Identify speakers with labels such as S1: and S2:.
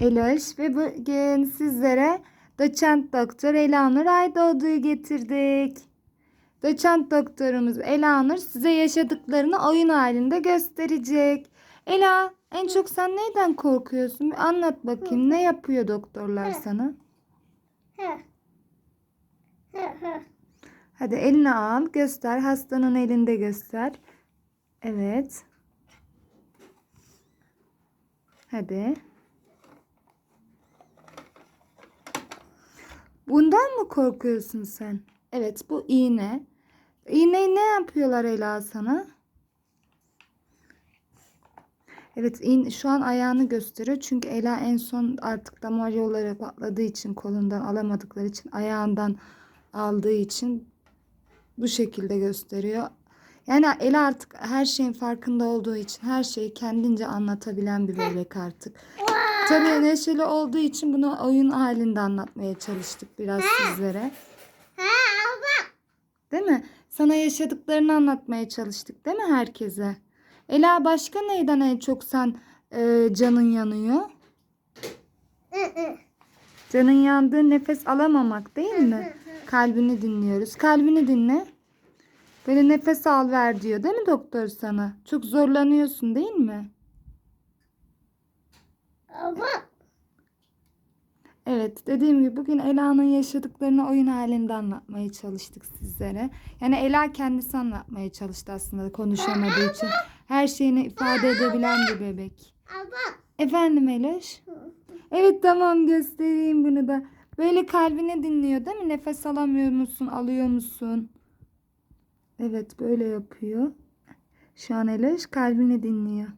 S1: Eloş ve bugün sizlere doçent doktor Elanur Aydoğdu'yu getirdik. Doçent doktorumuz Elanur size yaşadıklarını oyun halinde gösterecek. Ela en çok sen neyden korkuyorsun? Bir anlat bakayım. Ne yapıyor doktorlar sana? Hadi elini al göster. Hastanın elinde göster. Evet. Hadi. Bundan mı korkuyorsun sen? Evet bu iğne. İğneyi ne yapıyorlar Ela sana? Evet iğne, şu an ayağını gösteriyor. Çünkü Ela en son artık damar yolları patladığı için kolundan alamadıkları için ayağından aldığı için bu şekilde gösteriyor. Yani Ela artık her şeyin farkında olduğu için her şeyi kendince anlatabilen bir bebek artık. Tabii neşeli olduğu için bunu oyun halinde anlatmaya çalıştık biraz sizlere. Değil mi? Sana yaşadıklarını anlatmaya çalıştık değil mi herkese? Ela başka neyden en çok sen e, canın yanıyor? Canın yandığı nefes alamamak değil mi? Kalbini dinliyoruz. Kalbini dinle. Böyle nefes al ver diyor değil mi doktor sana? Çok zorlanıyorsun değil mi? Evet dediğim gibi bugün Ela'nın yaşadıklarını oyun halinde anlatmaya çalıştık sizlere. Yani Ela kendisi anlatmaya çalıştı aslında konuşamadığı için. Her şeyini ifade edebilen bir bebek. Efendim Eloş? Evet tamam göstereyim bunu da. Böyle kalbini dinliyor değil mi? Nefes alamıyor musun? Alıyor musun? Evet böyle yapıyor. Şu an Eloş kalbini dinliyor.